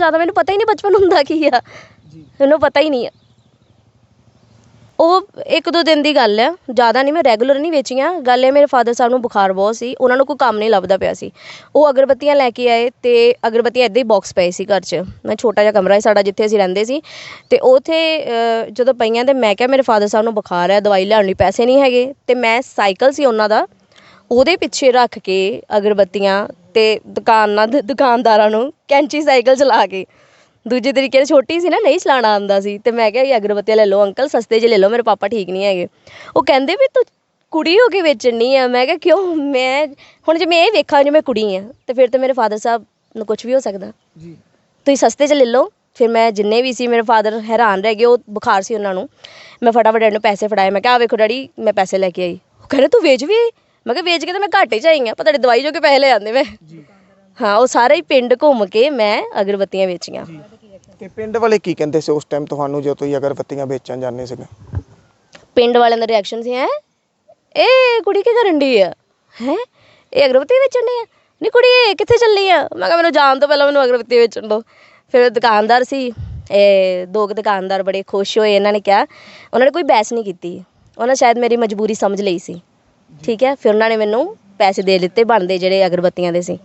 ਜ਼ਿਆਦਾ ਮੈਨੂੰ ਪਤਾ ਹੀ ਨਹੀਂ ਬਚਪਨ ਹੁੰਦਾ ਕੀ ਆ। ਜੀ। ਮੈਨੂੰ ਪਤਾ ਹੀ ਨਹੀਂ ਆ। ਉਹ ਇੱਕ ਦੋ ਦਿਨ ਦੀ ਗੱਲ ਹੈ ਜ਼ਿਆਦਾ ਨਹੀਂ ਮੈਂ ਰੈਗੂਲਰ ਨਹੀਂ ਵੇਚੀਆਂ। ਗੱਲ ਹੈ ਮੇਰੇ ਫਾਦਰ ਸਾਹਿਬ ਨੂੰ ਬੁਖਾਰ ਬਹੁਤ ਸੀ ਉਹਨਾਂ ਨੂੰ ਕੋਈ ਕੰਮ ਨਹੀਂ ਲੱਭਦਾ ਪਿਆ ਸੀ। ਉਹ ਅਗਰਬੱਤੀਆਂ ਲੈ ਕੇ ਆਏ ਤੇ ਅਗਰਬੱਤੀਆਂ ਇੱਦਾਂ ਹੀ ਬਾਕਸ ਪਏ ਸੀ ਘਰ 'ਚ। ਮੈਂ ਛੋਟਾ ਜਿਹਾ ਕਮਰਾ ਸੀ ਸਾਡਾ ਜਿੱਥੇ ਅਸੀਂ ਰਹਿੰਦੇ ਸੀ। ਤੇ ਉਥੇ ਜਦੋਂ ਪਈਆਂ ਤੇ ਮੈਂ ਕਿਹਾ ਮੇਰੇ ਫਾਦਰ ਸਾਹਿਬ ਨੂੰ ਬੁਖਾਰ ਹੈ ਦਵਾਈ ਲੈਣ ਲਈ ਪੈਸੇ ਨਹੀਂ ਹੈਗੇ। ਤੇ ਮੈਂ ਸਾਈਕਲ ਸੀ ਉਹਨਾਂ ਦਾ ਉਹਦੇ ਪਿੱਛੇ ਰੱਖ ਕੇ ਅਗਰਬੱਤੀਆਂ ਤੇ ਦੁਕਾਨਾਂ ਦੁਕਾਨਦਾਰਾਂ ਨੂੰ ਕੈਂਚੀ ਸਾਈਕਲ ਚਲਾ ਕੇ। ਦੂਜੇ ਤਰੀਕੇ ਨਾਲ ਛੋਟੀ ਸੀ ਨਾ ਨਹੀਂ ਚਲਾਉਣਾ ਆਉਂਦਾ ਸੀ। ਤੇ ਮੈਂ ਕਿਹਾ ਇਹ ਅਗਰਬੱਤੀਆਂ ਲੈ ਲਓ ਅੰਕਲ ਸਸਤੇ 'ਚ ਲੈ ਲਓ ਮੇਰੇ ਪਾਪਾ ਠੀਕ ਨਹੀਂ ਹੈਗੇ। ਉਹ ਕਹਿੰਦੇ ਵੀ ਤੂੰ ਕੁੜੀ ਹੋ ਕੇ ਵੇਚਣੀ ਆ। ਮੈਂ ਕਿਹਾ ਕਿਉਂ? ਮੈਂ ਹੁਣ ਜੇ ਮੈਂ ਇਹ ਵੇਖਾਂ ਜੇ ਮੈਂ ਕੁੜੀ ਆ ਤੇ ਫਿਰ ਤੇ ਮੇਰੇ ਫਾਦਰ ਸਾਹਿਬ ਨੂੰ ਕੁਝ ਵੀ ਹੋ ਸਕਦਾ। ਜੀ। ਤੁਸੀਂ ਸਸਤੇ 'ਚ ਲੈ ਲਓ। ਫਿਰ ਮੈਂ ਜਿੰਨੇ ਵੀ ਸੀ ਮੇਰੇ ਫਾਦਰ ਹੈਰਾਨ ਰਹਿ ਗਏ ਉਹ ਬੁਖਾਰ ਸੀ ਉਹਨਾਂ ਨੂੰ। ਮੈਂ ਫਟਾਫਟ ਇਹਨੂੰ ਪੈਸੇ ਫੜਾਏ। ਮੈਂ ਕਿਹਾ ਆ ਵੇਖੋ ਡੈਡੀ ਮੈਂ ਪੈਸੇ ਲੈ ਕੇ ਆਈ। ਉਹ ਕਹਿੰਦੇ ਤੂੰ ਵੇਚ ਵੀ? ਮੈਂ ਕਿਹਾ ਵੇਚ ਕੇ ਤਾਂ ਮੈਂ ਘਾਟੇ 'ਚ ਆਈ ਆ ਪਰ ਤੁਹਾਡੀ ਦਵਾਈ ਜੋ ਕੇ ਪੈਸੇ ਲੈ ਆਂਦੇ ਮੈਂ ਹਾਂ ਉਹ ਸਾਰਾ ਹੀ ਪਿੰਡ ਘੁੰਮ ਕੇ ਮੈਂ ਅਗਰਬੱਤੀਆਂ ਵੇਚੀਆਂ। ਤੇ ਪਿੰਡ ਵਾਲੇ ਕੀ ਕਹਿੰਦੇ ਸੀ ਉਸ ਟਾਈਮ ਤੁਹਾਨੂੰ ਜਦੋਂ ਤੁਸੀਂ ਅਗਰਬੱਤੀਆਂ ਵੇਚਣ ਜਾਂਦੇ ਸੀਗੇ? ਪਿੰਡ ਵਾਲਿਆਂ ਦਾ ਰਿਐਕਸ਼ਨ ਸੀ ਹੈ? ਇਹ ਕੁੜੀ ਕੀ ਕਰਨ ਦੀ ਆ? ਹੈ? ਇਹ ਅਗਰਬੱਤੀ ਵੇਚਣ ਦੀ ਆ? ਨਹੀਂ ਕੁੜੀ ਇਹ ਕਿੱਥੇ ਚੱਲੀ ਆ? ਮੈਂ ਕਿਹਾ ਮੈਨੂੰ ਜਾਣ ਤੋਂ ਪਹਿਲਾਂ ਮੈਨੂੰ ਅਗਰਬੱਤੀ ਵੇਚਣ ਦਿਓ। ਫਿਰ ਦੁਕਾਨਦਾਰ ਸੀ ਇਹ ਦੋ ਕੁ ਦੁਕਾਨਦਾਰ ਬੜੇ ਖੁਸ਼ ਹੋਏ ਇਹਨਾਂ ਨੇ ਕਿਹਾ। ਉਹਨਾਂ ਨੇ ਕੋਈ ਬਹਿਸ ਨਹੀਂ ਕੀਤੀ। ਉਹਨਾਂ ਸ਼ਾਇਦ ਮੇਰੀ ਮਜਬੂਰੀ ਸਮਝ ਲਈ ਸੀ। ਠੀਕ ਹੈ ਫਿਰ ਉਹਨਾਂ ਨੇ ਮੈਨੂੰ ਪੈਸੇ ਦੇ ਦਿੱਤੇ ਬਣਦੇ ਜਿਹੜੇ ਅਗਰਬੱਤੀਆਂ ਦੇ ਸੀ।